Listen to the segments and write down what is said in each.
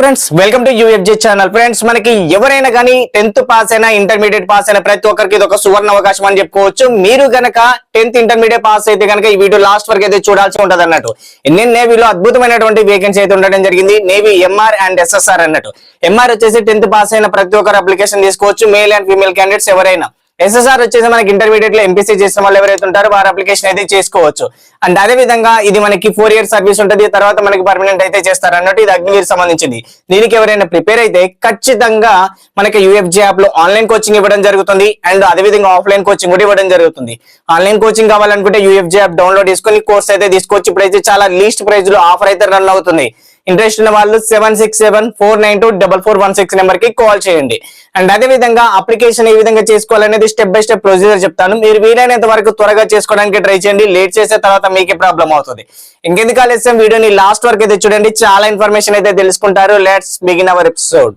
Friends welcome to UFJ channel friends మనకి ఎవరైనా కానీ టెన్త్ పాస్ అయినా ఇంటర్మీడియట్ పాస్ అయినా ప్రతి ఒక్కరికి ఇది ఒక సువర్ణ అవకాశం అని చెప్పుకోవచ్చు. మీరు గనక టెన్త్ ఇంటర్మీడియట్ పాస్ అయితే గనక ఈ వీడియో లాస్ట్ వరకు అయితే చూడాల్సి ఉంటుంది అన్నట్టు. ఇండియన్ నేవీలో అద్భుతమైనటువంటి వేకెన్సీ అయితే ఉండడం జరిగింది. నేవీ ఎంఆర్ అండ్ ఎస్ఎస్ఆర్ అన్నట్టు. ఎంఆర్ వచ్చేసి టెన్త్ పాస్ అయిన ప్రతి ఒక్కరు అప్లికేషన్ తీసుకోవచ్చు. మేల్ అండ్ ఫీమేల్ క్యాండిడేట్స్ ఎవరైనా. ఎస్ఎస్ఆర్ వచ్చేసి మనకి ఇంటర్మీడియట్లో ఎంపీసీ చేసిన వాళ్ళు ఎవరైతే ఉంటారో వారు అప్లికేషన్ అయితే చేసుకోవచ్చు. అండ్ అదే విధంగా ఇది మనకి ఫోర్ ఇయర్ సర్వీస్ ఉంటుంది తర్వాత మనకి పర్మనెంట్ అయితే చేస్తారు అన్నట్టు ఇది అగ్నివీర్ సంబంధించింది. దీనికి ఎవరైనా ప్రిపేర్ అయితే ఖచ్చితంగా మనకి యూఎఫ్జే యాప్లో ఆన్లైన్ కోచింగ్ ఇవ్వడం జరుగుతుంది. అండ్ అదే విధంగా ఆఫ్లైన్ కోచింగ్ కూడా ఇవ్వడం జరుగుతుంది. ఆన్లైన్ కోచింగ్ కావాలనుకుంటే యూఎఫ్జే యాప్ డౌన్లోడ్ చేసుకుని కోర్స్ అయితే తీసుకోవచ్చు. ఇప్పుడైతే చాలా లీస్ట్ ప్రైస్లో ఆఫర్ అయితే రన్ అవుతుంది. ఇంట్రెస్ట్ ఉన్న వాళ్ళు seven six seven four nine two double four one six నెంబర్కి కాల్ చేయండి. అండ్ అదే విధంగా అప్లికేషన్ ఏ విధంగా చేసుకోవాలనేది స్టెప్ బై స్టెప్ ప్రొసీజర్ చెప్తాను. మీరు వీలైనంత వరకు త్వరగా చేసుకోవడానికి ట్రై చేయండి. లేట్ చేసే తర్వాత మీకే ప్రాబ్లం అవుతుంది. ఇంకెందుకు ఆలస్యం? వీడియోని లాస్ట్ వరకు అయితే చూడండి. చాలా ఇన్ఫర్మేషన్ అయితే తెలుసుకుంటారు. Let's begin our episode.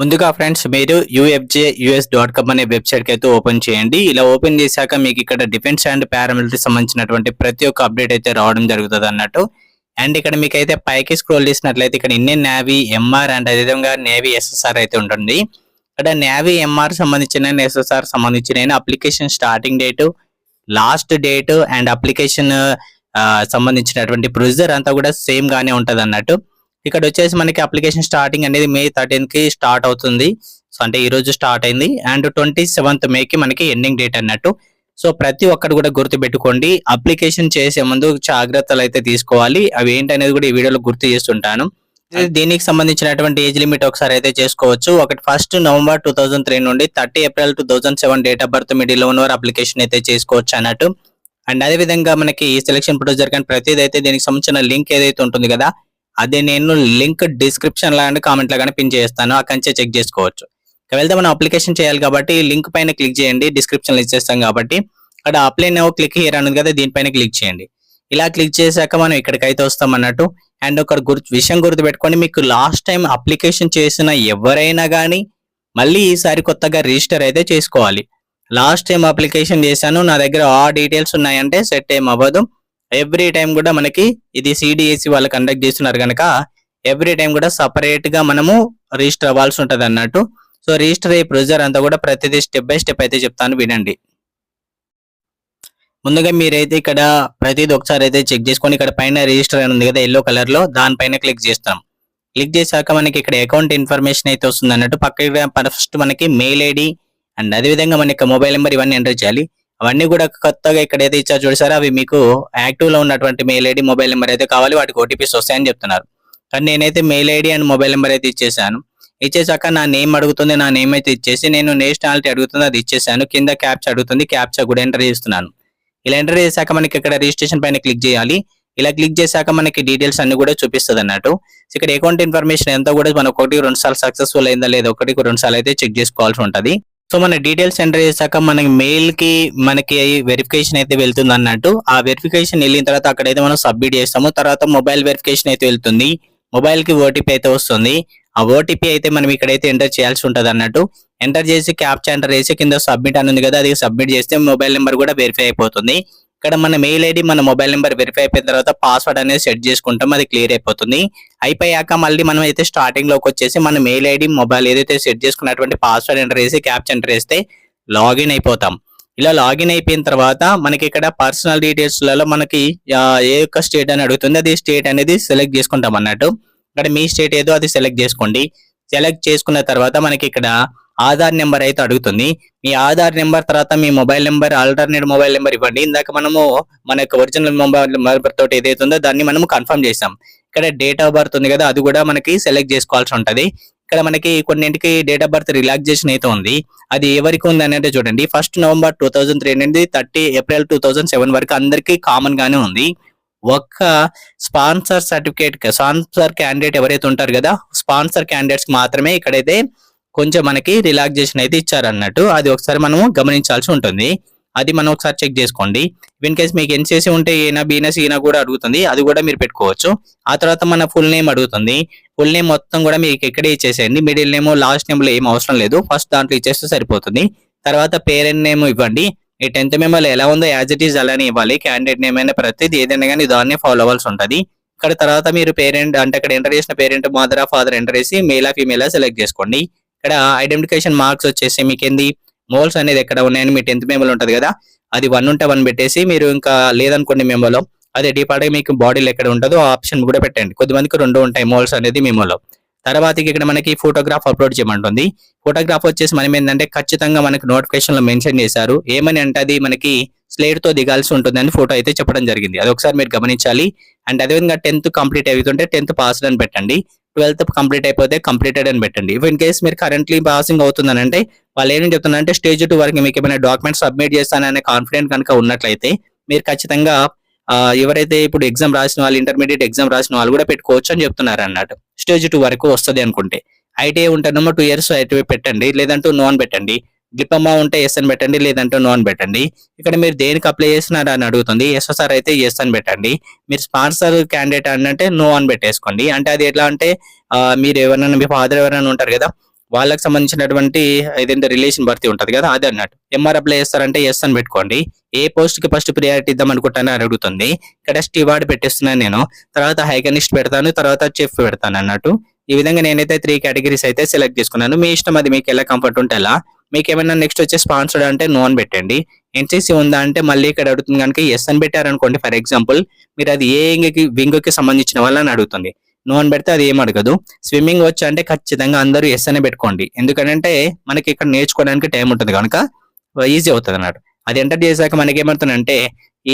ముందుగా ఫ్రెండ్స్ మీరు యూఎఫ్జే యూఎస్ డాట్ కామ్ అనే వెబ్సైట్ అయితే ఓపెన్ చేయండి. ఇలా ఓపెన్ చేశాక మీకు ఇక్కడ డిఫెన్స్ అండ్ పారామిలిటరీ సంబంధించినటువంటి ప్రతి ఒక్క అప్డేట్ అయితే రావడం జరుగుతుంది అన్నట్టు. అండ్ ఇక్కడ మీకు అయితే పైకి స్క్రోల్ చేసినట్లయితే ఇక్కడ ఇండియన్ నేవీ ఎంఆర్ అండ్ అదేవిధంగా నేవీ ఎస్ఎస్ఆర్ అయితే ఉంటుంది. ఇక్కడ నేవీ ఎంఆర్ సంబంధించిన ఎస్ఎస్ఆర్ సంబంధించిన application starting date last date and application సంబంధించినటువంటి ప్రొసీజర్ అంతా కూడా సేమ్ గానే ఉంటుంది అన్నట్టు ఇక్కడ వచ్చేసి మనకి అప్లికేషన్ స్టార్టింగ్ అనేది మే థర్టీన్కి స్టార్ట్ అవుతుంది. సో అంటే ఈ రోజు స్టార్ట్ అయింది. అండ్ ట్వంటీ సెవెంత్ మేకి మనకి ఎండింగ్ డేట్ అన్నట్టు. సో ప్రతి ఒక్కటి కూడా గుర్తు పెట్టుకోండి అప్లికేషన్ చేసే ముందు జాగ్రత్తలు అయితే తీసుకోవాలి. అవి ఏంటనేది కూడా ఈ వీడియోలో గుర్తు చేస్తుంటాను. దీనికి సంబంధించినటువంటి ఏజ్ లిమిట్ ఒకసారి అయితే చేసుకోవచ్చు. ఒకటి first November two thousand three నుండి thirty April two thousand seven date of birth middle ఉన్న వారు అప్లికేషన్ అయితే చేసుకోవచ్చు అన్నట్టు. అండ్ అదే విధంగా మనకి ఈ సెలక్షన్ ప్రొసీజర్ కానీ ప్రతిదీ అయితే దీనికి సంబంధించిన లింక్ ఏదైతే ఉంటుంది కదా అదే నేను లింక్ డిస్క్రిప్షన్లో కామెంట్లో కామెంట్లో కానీ పిన్ చేస్తాను. అక్కడి నుంచే చెక్ చేసుకోవచ్చు. ఇక వెళ్తే మనం అప్లికేషన్ చేయాలి కాబట్టి లింక్ పైన క్లిక్ చేయండి. డిస్క్రిప్షన్ ఇచ్చేస్తాం కాబట్టి. అక్కడ అప్లై నో క్లిక్ హియర్ అన్నది కదా దీనిపైన క్లిక్ చేయండి. ఇలా క్లిక్ చేశాక మనం ఇక్కడికైతే వస్తాం అన్నట్టు. అండ్ ఒక గుర్తు విషయం గుర్తుపెట్టుకొని మీకు లాస్ట్ టైం అప్లికేషన్ చేసిన ఎవరైనా కానీ మళ్ళీ ఈసారి కొత్తగా రిజిస్టర్ అయితే చేసుకోవాలి. లాస్ట్ టైం అప్లికేషన్ చేశాను. నా దగ్గర ఆ డీటెయిల్స్ ఉన్నాయంటే సెట్ ఏం అవ్వదు. ఎవ్రీ టైం కూడా మనకి ఇది సిడిఎస్సి వాళ్ళు కండక్ట్ చేస్తున్నారు కనుక ఎవ్రీ టైం కూడా సపరేట్గా మనము రిజిస్టర్ అవ్వాల్సి ఉంటుంది అన్నట్టు. సో రిజిస్టర్ అయ్యే ప్రొసీజర్ అంతా కూడా ప్రతిదీ స్టెప్ బై స్టెప్ అయితే చెప్తాను వినండి. ముందుగా మీరైతే ఇక్కడ ప్రతిదీ ఒకసారి అయితే చెక్ చేసుకొని ఇక్కడ పైన రిజిస్టర్ అని ఉంది కదా ఎల్లో కలర్లో దానిపైన క్లిక్ చేస్తాం. క్లిక్ చేశాక మనకి ఇక్కడ అకౌంట్ ఇన్ఫర్మేషన్ అయితే వస్తుంది అన్నట్టు. పక్కన ఫస్ట్ మనకి మెయిల్ ఐడి అండ్ అదే విధంగా యొక్క మొబైల్ నెంబర్ ఇవన్నీ ఎంటర్ చేయాలి. అవన్నీ కూడా కొత్తగా ఇక్కడ అయితే ఇచ్చారు చూసారా అవి మీకు యాక్టివ్లో ఉన్నటువంటి మెయిల్ ఐడి మొబైల్ నెంబర్ అయితే కావాలి వాటికి ఓటీపీస్ వస్తాయని చెప్తున్నారు. కానీ నేనైతే mail ID and mobile number అయితే ఇచ్చేసాను. ఇచ్చేసాక నా నేమ్ అడుగుతుంది నా నేమ్ అయితే ఇచ్చేసి నేను నేషనాలిటీ అడుగుతుంది అది ఇచ్చేసాను. కింద క్యాప్చా అడుగుతుంది క్యాప్చా కూడా ఎంటర్ చేస్తున్నాను. ఇలా ఎంటర్ చేశాక మనకి ఇక్కడ రిజిస్ట్రేషన్ పైన క్లిక్ చేయాలి. ఇలా క్లిక్ చేశాక మనకి డీటెయిల్స్ అన్ని కూడా చూపిస్తుంది అన్నట్టు. ఇక్కడ అకౌంట్ ఇన్ఫర్మేషన్ ఎంత కూడా మనం ఒకటి రెండు సార్లు సక్సెస్ఫుల్ అయిందా లేదా ఒకటికి రెండు సార్లు అయితే చెక్ చేసుకోవాల్సి ఉంటుంది. సో మన డీటెయిల్స్ ఎంటర్ చేశాక మనకి మెయిల్కి మనకి వెరిఫికేషన్ అయితే వెళ్తుంది అన్నట్టు. ఆ వెరిఫికేషన్ వెళ్ళిన తర్వాత అక్కడైతే మనం సబ్మిట్ చేస్తాము. తర్వాత మొబైల్ వెరిఫికేషన్ అయితే వెళ్తుంది. మొబైల్కి ఓటీపీ అయితే వస్తుంది. ఆ ఓటీపీ అయితే మనం ఇక్కడైతే ఎంటర్ చేయాల్సి ఉంటుంది అన్నట్టు. ఎంటర్ చేసి క్యాప్చా ఎంటర్ చేసి కింద సబ్మిట్ అని ఉంది కదా అది సబ్మిట్ చేస్తే మొబైల్ నెంబర్ కూడా వెరిఫై అయిపోతుంది. ఇక్కడ మన మెయిల్ ఐడి మన మొబైల్ నెంబర్ వెరిఫై అయిపోయిన తర్వాత పాస్వర్డ్ అనేది సెట్ చేసుకుంటాం అది క్లియర్ అయిపోతుంది. అయిపోయాక మళ్ళీ మనం అయితే స్టార్టింగ్లోకి వచ్చేసి మన మెయిల్ ఐడి మొబైల్ ఏదైతే సెట్ చేసుకున్నటువంటి పాస్వర్డ్ ఎంటర్ చేసి క్యాప్చా ఎంటర్ చేస్తే లాగిన్ అయిపోతాం. ఇలా లాగిన్ అయిపోయిన తర్వాత మనకి ఇక్కడ పర్సనల్ డీటెయిల్స్లలో మనకి ఏ యొక్క స్టేట్ అని అడుగుతుంది అది స్టేట్ అనేది సెలెక్ట్ చేసుకుంటాం అన్నట్టు. ఇక్కడ మీ స్టేట్ ఏదో అది సెలెక్ట్ చేసుకోండి. సెలెక్ట్ చేసుకున్న తర్వాత మనకి ఇక్కడ ఆధార్ నెంబర్ అయితే అడుగుతుంది. మీ ఆధార్ నెంబర్ తర్వాత మీ mobile number alternate mobile number ఇవ్వండి. ఇందాక మనము మన యొక్క ఒరిజినల్ మొబైల్ నెంబర్ తోటి ఏదైతే ఉందో దాన్ని మనము కన్ఫర్మ్ చేసాం ఇక్కడ డేట్ ఆఫ్ బర్త్ ఉంది కదా అది కూడా మనకి సెలెక్ట్ చేసుకోవాల్సి ఉంటుంది. ఇక్కడ మనకి కొన్నింటికి డేట్ ఆఫ్ బర్త్ రిలాక్సేషన్ అయితే ఉంది. అది ఎవరికి ఉంది అనేది చూడండి. First November two thousand three నుండి thirty April two thousand seven వరకు అందరికీ కామన్ గానే ఉంది. ఒక్క స్పాన్సర్ సర్టిఫికేట్ స్పాన్సర్ క్యాండిడేట్ ఎవరైతే ఉంటారు కదా స్పాన్సర్ క్యాండిడేట్స్ మాత్రమే ఇక్కడైతే కొంచెం మనకి రిలాక్సేషన్ అయితే ఇచ్చారన్నట్టు అది ఒకసారి మనము గమనించాల్సి ఉంటుంది. అది మనం ఒకసారి చెక్ చేసుకోండి. ఇన్ కేస్ మీకు ఎన్సీసీ ఉంటే ఏనా బీనస్ ఈనా కూడా అడుగుతుంది. అది కూడా మీరు పెట్టుకోవచ్చు. ఆ తర్వాత మన ఫుల్ నేమ్ అడుగుతుంది. ఫుల్ నేమ్ మొత్తం కూడా మీకు ఇక్కడే ఇచ్చేసేయండి. మిడిల్ నేమ్ లాస్ట్ నేమ్లో ఏం అవసరం లేదు. ఫస్ట్ దాంట్లో ఇచ్చేస్తే సరిపోతుంది. తర్వాత పేరెంట్ నేమ్ ఇవ్వండి. ఈ టెన్త్ మెంబర్లో ఎలా ఉందో యాజ్ ఇట్ ఈస్ అలానే ఇవ్వాలి. క్యాండిడేట్ నేమ్ అయినా ప్రతిదీ ఏదైనా కానీ దాన్నే ఫాలో అవ్వాల్సి ఉంటుంది. ఇక్కడ తర్వాత మీరు పేరెంట్ అంటే అక్కడ ఎంటర్ చేసిన పేరెంట్ మదర్ ఫాదర్ ఎంటర్ చేసి మేలా ఫీమేలా సెలెక్ట్ చేసుకోండి. ఇక్కడ ఐడెంటిఫికేషన్ మార్క్స్ వచ్చేసి మీకు ఏంది? మోల్స్ అనేది ఎక్కడ ఉన్నాయని మీ టెన్త్ మెమోలో ఉంటుంది కదా? అది వన్ ఉంటే వన్ పెట్టేసి మీరు ఇంకా లేదనుకోండి మెమోలో అదే డీపార్ట్ మీకు బాడీలో ఎక్కడ ఉంటుందో ఆ ఆప్షన్ కూడా పెట్టండి. కొద్దిమందికి రెండు ఉంటాయి మోల్స్ అనేది మెమోలో తర్వాత ఇక్కడ మనకి ఫోటోగ్రాఫ్ అప్లోడ్ చేయమంటుంది. ఫోటోగ్రాఫ్ వచ్చేసి మనం ఏంటంటే ఖచ్చితంగా మనకి నోటిఫికేషన్లో మెన్షన్ చేశారు. ఏమని అంటే అది మనకి స్లేట్తో దిగాల్సి ఉంటుందని ఫోటో అయితే చెప్పడం జరిగింది. అది ఒకసారి మీరు గమనించాలి. అండ్ అదేవిధంగా టెన్త్ కంప్లీట్ అవుతుంటే టెన్త్ పాస్డ్ అని పెట్టండి. ట్వెల్త్ కంప్లీట్ అయిపోతే కంప్లీటెడ్ అని పెట్టండి. ఇఫ్ ఇన్ కేస్ మీరు కరెంట్లీ పాసింగ్ అవుతుందని అంటే వాళ్ళు ఏం చెప్తున్నారంటే స్టేజ్ టూ వరకు మీకు ఏమైనా డాక్యుమెంట్స్ సబ్మిట్ చేస్తాననే కాన్ఫిడెంట్ కనుక ఉన్నట్లయితే మీరు ఖచ్చితంగా ఎవరైతే ఇప్పుడు ఎగ్జామ్ రాసిన వాళ్ళు ఇంటర్మీడియట్ ఎగ్జామ్ రాసిన వాళ్ళు కూడా పెట్టుకోవచ్చు అని చెప్తున్నారు అన్నట్టు స్టేజ్ టూ వరకు వస్తుంది అనుకుంటే. ఐటీఐ ఉంటేనేమో టూ ఇయర్స్ ఐటీఐ పెట్టండి. లేదంటే నోన్ పెట్టండి. డిప్లొమా ఉంటే ఎస్ అని పెట్టండి లేదంటే నో అని పెట్టండి. ఇక్కడ మీరు దేనికి అప్లై చేస్తున్నారా అని అడుగుతుంది. ఎస్ఎస్ఆర్ అయితే ఎస్ అని పెట్టండి. మీరు స్పాన్సర్ క్యాండిడేట్ అని అంటే నో అని పెట్టేసుకోండి. అంటే అది ఎట్లా అంటే మీరు ఎవరైనా మీ ఫాదర్ ఎవరైనా ఉంటారు కదా వాళ్ళకి సంబంధించినటువంటి ఏదైతే రిలేషన్ భర్తీ ఉంటుంది కదా అది అన్నట్టు. ఎంఆర్ అప్లై చేస్తారంటే ఎస్ అని పెట్టుకోండి. ఏ పోస్ట్కి ఫస్ట్ ప్రియారిటీ ఇద్దాం అనుకుంటానని అడుగుతుంది. ఇక్కడ స్టీవార్డ్ పెట్టేస్తున్నాను నేను. తర్వాత హైకనిస్ట్ పెడతాను తర్వాత చెఫ్ పెడతాను అన్నట్టు. ఈ విధంగా నేనైతే త్రీ కేటగిరీస్ అయితే సెలెక్ట్ చేసుకున్నాను. మీ ఇష్టం అది మీకు ఎలా కంఫర్ట్ ఉంటే అలా. మీకు ఏమైనా నెక్స్ట్ వచ్చే స్పాన్సర్డ్ అంటే నో అని పెట్టండి. ఎన్సీసీ ఉందా అంటే మళ్ళీ ఇక్కడ అడుగుతుంది కనుక ఎస్ అని పెట్టారనుకోండి ఫర్ ఎగ్జాంపుల్ మీరు అది ఏ వింగ్కి సంబంధించిన వాళ్ళని అడుగుతుంది. నో అని పెడితే అది ఏం అడగదు. స్విమ్మింగ్ వచ్చి అంటే ఖచ్చితంగా అందరూ ఎస్ అనే పెట్టుకోండి. ఎందుకంటే మనకి ఇక్కడ నేర్చుకోవడానికి టైం ఉంటుంది కనుక ఈజీ అవుతుంది అన్నట్టు. అది ఎంటర్ చేశాక మనకి ఏమవుతుందంటే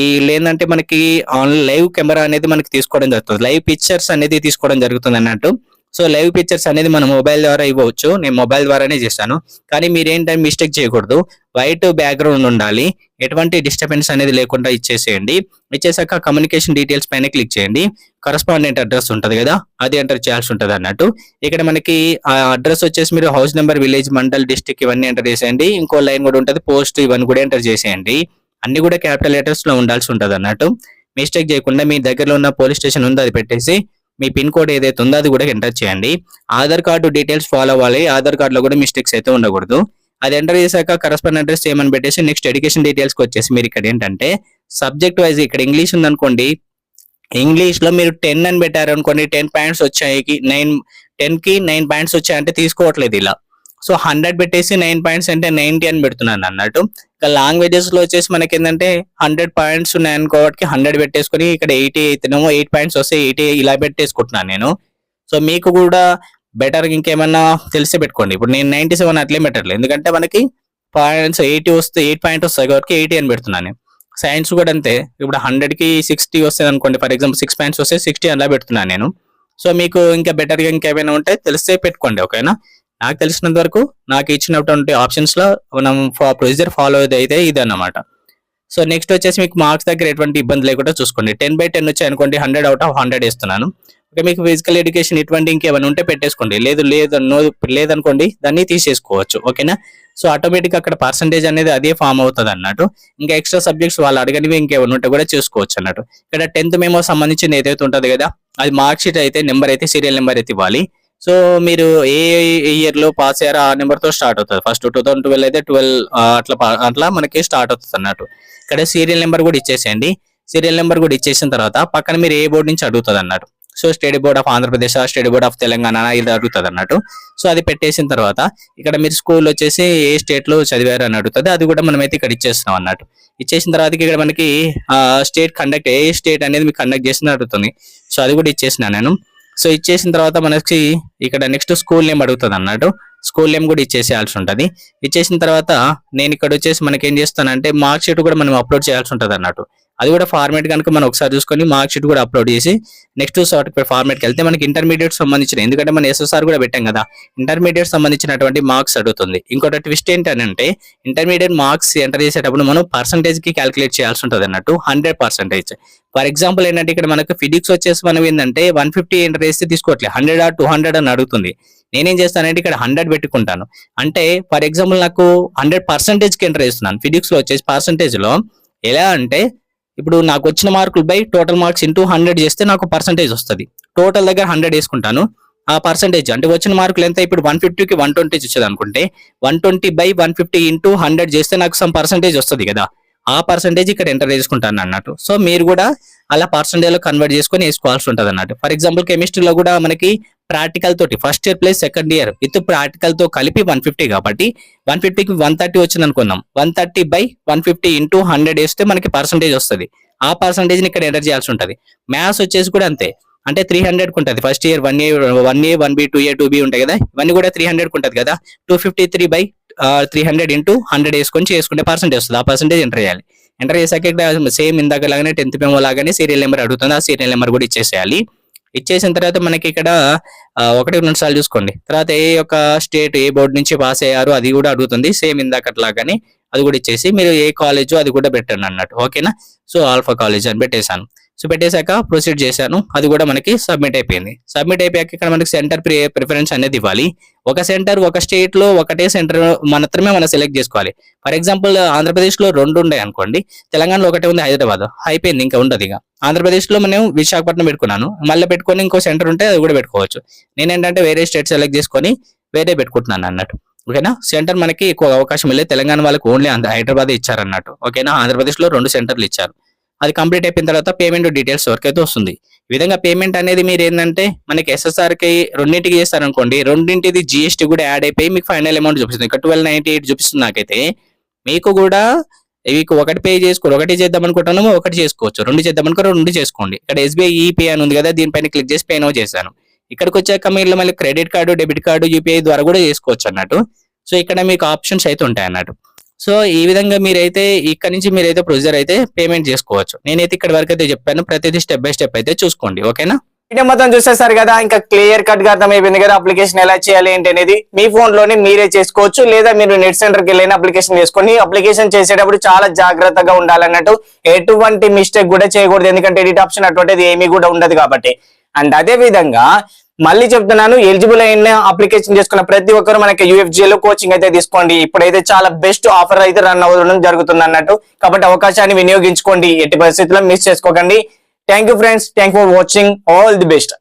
ఈ లేదంటే మనకి ఆన్లైన్ లైవ్ కెమెరా అనేది మనకి తీసుకోవడం జరుగుతుంది. లైవ్ పిక్చర్స్ అనేది తీసుకోవడం జరుగుతుంది అన్నట్టు. సో లైవ్ పిక్చర్స్ అనేది మన మొబైల్ ద్వారా ఇవ్వచ్చు. నేను మొబైల్ ద్వారానే చేశాను కానీ మీరు ఏంటంటే మిస్టేక్ చేయకూడదు. వైట్ బ్యాక్గ్రౌండ్ ఉండాలి. ఎటువంటి డిస్టర్బెన్స్ అనేది లేకుండా ఇచ్చేసేయండి. ఇచ్చేసాక కమ్యూనికేషన్ డీటెయిల్స్ పైన క్లిక్ చేయండి. కరస్పాండెంట్ అడ్రస్ ఉంటుంది కదా అది ఎంటర్ చేయాల్సి ఉంటుంది అన్నట్టు. ఇక్కడ మనకి ఆ అడ్రస్ వచ్చేసి మీరు house number village mandal district ఇవన్నీ ఎంటర్ చేసేయండి. ఇంకో లైన్ కూడా ఉంటుంది పోస్ట్ ఇవన్నీ కూడా ఎంటర్ చేసేయండి. అన్ని కూడా క్యాపిటల్ లెటర్స్లో ఉండాల్సి ఉంటుంది అన్నట్టు. మిస్టేక్ చేయకుండా మీ దగ్గరలో ఉన్న పోలీస్ స్టేషన్ ఉందో అది పెట్టేసి మీ పిన్ కోడ్ ఏదైతే ఉందో అది కూడా ఎంటర్ చేయండి. ఆధార్ కార్డు డీటెయిల్స్ ఫాలో అవ్వాలి. ఆధార్ కార్డులో కూడా మిస్టేక్స్ అయితే ఉండకూడదు. అది ఎంటర్ చేశాక కరస్పాండ్ అడ్రస్ చేయమని పెట్టేసి నెక్స్ట్ ఎడ్యుకేషన్ డీటెయిల్స్కి వచ్చేసి మీరు ఇక్కడ ఏంటంటే సబ్జెక్ట్ వైజ్ ఇక్కడ ఇంగ్లీష్ ఉందనుకోండి. ఇంగ్లీష్లో మీరు టెన్ అని పెట్టారు అనుకోండి టెన్ పాయింట్స్ వచ్చాయి. నైన్ టెన్కి నైన్ పాయింట్స్ వచ్చాయంటే తీసుకోవట్లేదు ఇలా. సో హండ్రెడ్ పెట్టేసి నైన్ పాయింట్స్ అంటే నైన్టీ అని పెడుతున్నాను అన్నట్టు. ఇక లాంగ్వేజెస్లో వచ్చేసి మనకి ఏంటంటే హండ్రెడ్ పాయింట్స్ ఉన్నాయి అనుకోవడానికి హండ్రెడ్ పెట్టేసుకొని ఇక్కడ ఎయిటీ అయితేనేమో ఎయిట్ పాయింట్స్ వస్తే ఎయిటీ ఇలా పెట్టేసుకుంటున్నాను నేను. సో మీకు కూడా బెటర్ ఇంకేమన్నా తెలిసే పెట్టుకోండి. ఇప్పుడు నేను నైన్టీ సెవెన్ అట్లే పెట్టట్లేదు. ఎందుకంటే మనకి పాయింట్స్ ఎయిటీ వస్తే ఎయిట్ పాయింట్ వస్తాయి కాబట్టి ఎయిటీ అని పెడుతున్నాను సైన్స్ కూడా అంతే. ఇప్పుడు హండ్రెడ్కి సిక్స్టీ వస్తుంది అనుకోండి ఫర్ ఎగ్జాంపుల్ సిక్స్ పాయింట్స్ వస్తే సిక్స్టీ అలా పెడుతున్నాను నేను. సో మీకు ఇంకా బెటర్గా ఇంకేమైనా ఉంటే తెలిస్తే పెట్టుకోండి ఓకేనా? నాకు తెలిసినంత వరకు నాకు ఇచ్చినటువంటి ఆప్షన్స్లో మనం ప్రొసీజర్ ఫాలో అయితే ఇది అన్నమాట సో నెక్స్ట్ వచ్చేసి మీకు మార్క్స్ దగ్గర ఎటువంటి ఇబ్బంది లేకుండా చూసుకోండి. టెన్ బై టెన్ వచ్చి అనుకోండి హండ్రెడ్ అవుట్ ఆఫ్ హండ్రెడ్ ఇస్తున్నాను ఓకే మీకు ఫిజికల్ ఎడ్యుకేషన్ ఇటువంటి ఇంకేమైనా ఉంటే పెట్టేసుకోండి. లేదు లేదు నో లేదనుకోండి దాన్ని తీసేసుకోవచ్చు. ఓకేనా సో ఆటోమేటిక్ అక్కడ పర్సంటేజ్ అనేది అదే ఫామ్ అవుతుంది అన్నట్టు ఇంకా ఎక్స్ట్రా సబ్జెక్ట్స్ వాళ్ళు అడగనివి ఇంకేమైనా ఉంటే కూడా చూసుకోవచ్చు అన్నట్టు. ఇక్కడ టెన్త్ మేము సంబంధించిన ఏదైతే ఉంటుంది కదా అది మార్క్ షీట్ అయితే నెంబర్ అయితే సీరియల్ నెంబర్ అయితే ఇవ్వాలి. సో మీరు ఏ ఇయర్లో పాస్ అయ్యారో ఆ నెంబర్తో స్టార్ట్ అవుతుంది. ఫస్ట్ టూ థౌసండ్ ట్వెల్వ్ అయితే ట్వెల్వ్ అట్లా పా- అట్లా మనకి స్టార్ట్ అవుతుంది అన్నట్టు. ఇక్కడ సీరియల్ నెంబర్ కూడా ఇచ్చేసేయండి. సీరియల్ నెంబర్ కూడా ఇచ్చేసిన తర్వాత పక్కన మీరు ఏ బోర్డు నుంచి అడుగుతుంది అన్నట్టు. So state board of Andhra Pradesh state board of Telangana ఇది అడుగుతుంది అన్నట్టు. సో అది పెట్టేసిన తర్వాత ఇక్కడ మీరు స్కూల్ వచ్చేసి ఏ స్టేట్లో చదివారు అని అడుగుతుంది. అది కూడా మనమైతే ఇక్కడ ఇచ్చేస్తున్నాం అన్నట్టు. ఇచ్చేసిన తర్వాత ఇక్కడ మనకి స్టేట్ కండక్ట్ ఏ స్టేట్ అనేది మీకు కండక్ట్ చేసిన అడుగుతుంది. సో అది కూడా ఇచ్చేసిన నేను. సో ఇచ్చేసిన తర్వాత మనకి ఇక్కడ నెక్స్ట్ స్కూల్ నేమ్ అడుగుతుంది అన్నట్టు. స్కూల్ నేమ్ కూడా ఇచ్చేసేయాల్సి ఉంటుంది. ఇచ్చేసిన తర్వాత నేను ఇక్కడ వచ్చేసి మనకి ఏం చేస్తానంటే మార్క్ షీట్ కూడా మనం అప్లోడ్ చేయాల్సి ఉంటుంది అన్నట్టు. అది కూడా ఫార్మేట్ కనుక మనం ఒకసారి చూసుకొని మార్క్ షీట్ కూడా అప్లోడ్ చేసి నెక్స్ట్ సర్టిఫికేట్ ఫార్మేట్కి వెళ్తే మనకి ఇంటర్మీడియట్ సంబంధించిన ఎందుకంటే మన ఎస్ఎస్ఆర్ కూడా పెట్టాం కదా ఇంటర్మీడియట్ సంబంధించినటువంటి మార్క్స్ అడుగుతుంది. ఇంకోటి ట్విస్ట్ ఏంటంటే ఇంటర్మీడియట్ మార్క్స్ ఎంటర్ చేసేటప్పుడు మనం పర్సంటేజ్కి క్యాలిక్యులేట్ చేయాల్సి ఉంటుంది అన్నట్టు హండ్రెడ్ పర్సెంటేజ్ ఫర్ ఎగ్జాంపుల్ ఏంటంటే ఇక్కడ మనకు ఫిజిక్స్ వచ్చేసి మనం ఏంటంటే వన్ ఫిఫ్టీ ఎంటర్ చేస్తే తీసుకోవట్లేదు హండ్రెడ్ ఆ టూ హండ్రెడ్ అని అడుగుతుంది. నేనేం చేస్తానంటే ఇక్కడ హండ్రెడ్ పెట్టుకుంటాను. అంటే ఫర్ ఎగ్జాంపుల్ నాకు హండ్రెడ్ పర్సెంటేజ్కి ఎంటర్ చేస్తున్నాను. ఫిజిక్స్లో వచ్చేసి పర్సెంటేజ్లో ఎలా అంటే ఇప్పుడు నాకు వచ్చిన మార్కులు by total marks into hundred చేస్తే నాకు పర్సంటేజ్ వస్తుంది. టోటల్ దగ్గర హండ్రెడ్ వేసుకుంటాను. ఆ పర్సంటేజ్ అంటే వచ్చిన మార్కులు ఎంత? ఇప్పుడు వన్ ఫిఫ్టీకి వన్ ట్వంటీ వచ్చేది అనుకుంటే one twenty by one fifty into hundred చేస్తే నాకు సమ్ పర్సంటేజ్ వస్తుంది కదా. ఆ పర్సంటేజ్ ఇక్కడ ఎంటర్ చేసుకుంటాను అన్నట్టు. సో మీరు కూడా అలా పర్సంటేజ్లో కన్వర్ట్ చేసుకొని వేసుకోవాల్సి ఉంటుంది అన్నట్టు ఫర్ ఎగ్జాంపుల్ కెమిస్ట్రీలో కూడా మనకి ప్రాక్టికల్ తోటి first year plus second year with ప్రాక్టికల్తో కలిపి వన్ ఫిఫ్టీ కాబట్టి వన్ ఫిఫ్టీకి వన్ థర్టీ వచ్చింది అనుకుందాం. One thirty by one fifty into hundred వేస్తే మనకి పర్సంటేజ్ వస్తుంది. ఆ పర్సంటేజ్ని ఇక్కడ ఎంటర్ చేయాల్సి ఉంటుంది. మ్యాథ్స్ వచ్చేసి కూడా అంతే. అంటే త్రీ హండ్రెడ్ ఉంటుంది. First year one A one A one B two A two B ఉంటాయి కదా? ఇవన్నీ కూడా త్రీ హండ్రెడ్ ఉంటుంది కదా? Two fifty three by three hundred into hundred వేసుకొని చేసుకుంటే పర్సెంటేజ్ వస్తుంది. ఆ పర్సెంటేజ్ ఎంటర్ చేయాలి. ఎంటర్ చేసాక ఇక్కడ సేమ్ ఇందాక లాగానే టెన్త్ మెమో లాగానే సీరియల్ నెంబర్ అడుగుతుంది. ఆ సీరియల్ నెంబర్ కూడా ఇచ్చేసేయాలి. ఇచ్చేసిన తర్వాత మనకి ఇక్కడ ఒకటి రెండు సార్లు చూసుకోండి. తర్వాత ఏ యొక్క స్టేట్ ఏ బోర్డు నుంచి పాస్ అయ్యారు అది కూడా అడుగుతుంది. సేమ్ ఇందాకట్లాగానే అది కూడా ఇచ్చేసి మీరు ఏ కాలేజో అది కూడా పెట్టండి అన్నట్టు. ఓకేనా? సో ఆల్ఫా కాలేజ్ అని పెట్టేశాను. సో పెట్టేశాక ప్రొసీడ్ చేశాను. అది కూడా మనకి సబ్మిట్ అయిపోయింది. సబ్మిట్ అయిపోయాక ఇక్కడ మనకి సెంటర్ ప్రిఫరెన్స్ అనేది ఇవ్వాలి. ఒక సెంటర్ ఒక స్టేట్లో ఒకటే సెంటర్ మాత్రమే మనం సెలెక్ట్ చేసుకోవాలి. ఫర్ ఎగ్జాంపుల్ ఆంధ్రప్రదేశ్లో రెండు ఉన్నాయి అనుకోండి. తెలంగాణలో ఒకటే ఉంది హైదరాబాద్. అయిపోయింది ఇంకా ఉండదు ఇక. ఆంధ్రప్రదేశ్లో మనం విశాఖపట్నం పెట్టుకున్నాను. మళ్ళీ పెట్టుకొని ఇంకో సెంటర్ ఉంటే అది కూడా పెట్టుకోవచ్చు. నేను ఏంటంటే వేరే స్టేట్ సెలెక్ట్ చేసుకొని వేరే పెట్టుకుంటున్నాను అన్నట్టు. ఓకేనా? సెంటర్ మనకి ఎక్కువ అవకాశం లేదు. తెలంగాణ వాళ్ళకి ఓన్లీ హైదరాబాద్ ఇచ్చారన్నట్టు. ఓకేనా? ఆంధ్రప్రదేశ్లో రెండు సెంటర్లు ఇచ్చారు. అది కంప్లీట్ అయిపోయిన తర్వాత పేమెంట్ డీటెయిల్స్ వరకు అయితే వస్తుంది. ఈ విధంగా పేమెంట్ అనేది మీరు ఏంటంటే మనకి ఎస్ఎస్ఆర్కి రెండింటికి చేస్తారనుకోండి రెండింటిది జిఎస్టీ కూడా యాడ్ అయిపోయి మీకు ఫైనల్ అమౌంట్ చూపిస్తుంది. ఇక్కడ ట్వెల్వ్ నైన్టీ ఎయిట్ చూపిస్తుంది నాకైతే. మీకు కూడా మీకు ఒకటి పే చేసుకో ఒకటి చేద్దాం అనుకుంటున్నాము ఒకటి చేసుకోవచ్చు. రెండు చేద్దాం అనుకో రెండు చేసుకోండి. ఇక్కడ ఎస్బీఐ ఈపీ అని ఉంది కదా దీనిపైన క్లిక్ చేసి పే నో చేశాను. ఇక్కడికి వచ్చాక మీరు మళ్ళీ credit card debit card UPI ద్వారా కూడా చేసుకోవచ్చు అన్నట్టు. సో ఇక్కడ మీకు ఆప్షన్స్ అయితే ఉంటాయి అన్నట్టు. సో ఈ విధంగా మీరైతే ఇక్కడ నుంచి మీరైతే ప్రొసీజర్ అయితే పేమెంట్ చేసుకోవచ్చు. నేనైతే ఇక్కడ వరకు అయితే చెప్పాను ప్రతిదీ స్టెప్ బై స్టెప్ అయితే చూసుకోండి ఓకేనా? వీడియో మొత్తం చూసేస్తారు కదా ఇంకా క్లియర్ కట్గా అర్థమైపోయింది కదా అప్లికేషన్ ఎలా చేయాలి ఏంటి అనేది. మీ ఫోన్లోనే మీరే చేసుకోవచ్చు లేదా మీరు నెట్ సెంటర్కి వెళ్ళిన అప్లికేషన్ చేసుకొని అప్లికేషన్ చేసేటప్పుడు చాలా జాగ్రత్తగా ఉండాలన్నట్టు ఎటువంటి మిస్టేక్ కూడా చేయకూడదు ఎందుకంటే ఎడిట్ ఆప్షన్ అటువంటిది ఏమీ కూడా ఉండదు కాబట్టి. అండ్ అదే విధంగా మళ్ళీ చెప్తున్నాను ఎలిజిబుల్ అయిన అప్లికేషన్ చేసుకున్న ప్రతి ఒక్కరు మనకి UFG లో కోచింగ్ అయితే తీసుకోండి. ఇప్పుడైతే చాలా బెస్ట్ ఆఫర్ అయితే రన్ అవ్వడం జరుగుతుంది అన్నట్టు. కాబట్టి అవకాశాన్ని వినియోగించుకోండి. ఎట్టి పరిస్థితుల్లో మిస్ చేసుకోకండి. Thank you friends thank for watching all the best